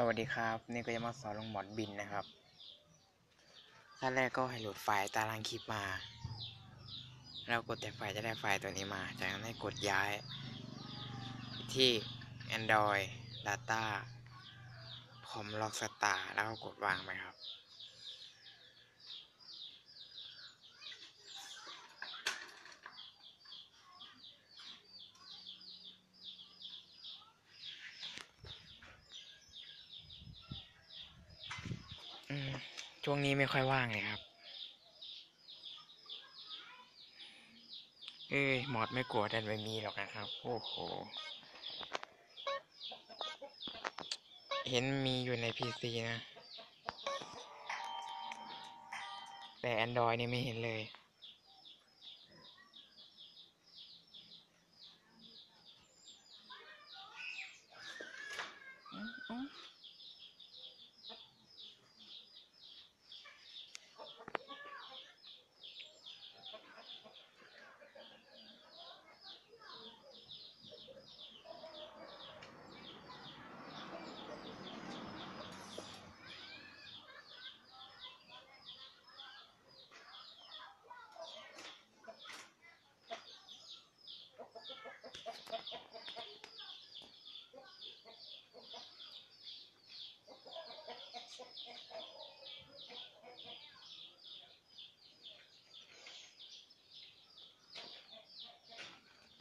สวัสดีครับ นี่ก็จะมาสอนลงหมอนบินนะครับขั้นแรกก็ให้โหลดไฟล์ตารางคลิปมา แล้วกดแต่ไฟล์จะได้ไฟล์ตัวนี้มา จากนั้นให้กดย้าย ที่ Android Data พร้อมล็อกสตาร์แล้วก็กดวางไปครับ ช่วงนี้ไม่ค่อยว่างเลยครับ เอ้ยหมอดไม่กลัวดันไม่มีหรอกนะครับ โอ้โห เห็นมีอยู่ในพีซีนะ แต่ Android นี่ไม่เห็นเลย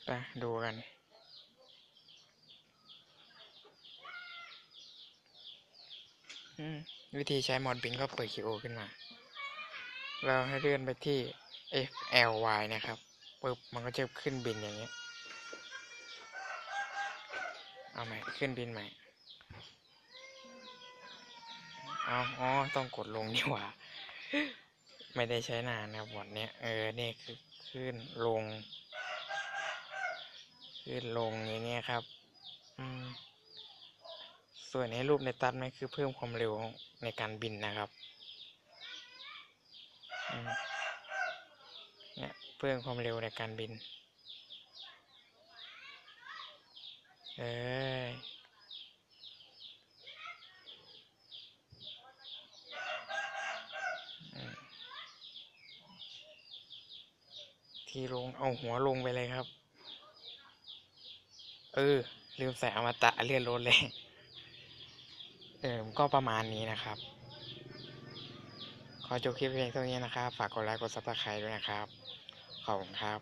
ไปดูกัน วิธีใช้มอดบินก็เปิด QO ขึ้นมา เราให้เลื่อนไปที่ FLY นะครับปึ๊บมันก็จะขึ้นบินอย่างเงี้ย เอาใหม่ ขึ้นบินใหม่ เอาอ๋อ ต้องกดลงนี่หว่า ไม่ได้ใช้นานนะบอทเนี้ย เออ นี่คือขึ้นลง ขึ้นลงอย่างเงี้ยครับ อืม ส่วนในรูปในตัดไม่คือเพิ่มความเร็วในการบินนะครับเนี่ยเพิ่มความเร็วในการบิน เอ้ยอืมที่ลงเอาหัวลงไปเลยครับ เออ ลืมใส่อมตะเลื่อนรถเลย เออก็ประมาณนี้นะครับ ขอจบคลิปเพียงเท่านี้นะครับ ฝากกดไลค์กดซับสไครต์ด้วยนะครับ ขอบคุณครับ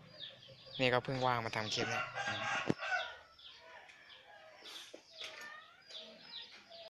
นี่ก็เพิ่งว่างมาทำคลิปเนี่ย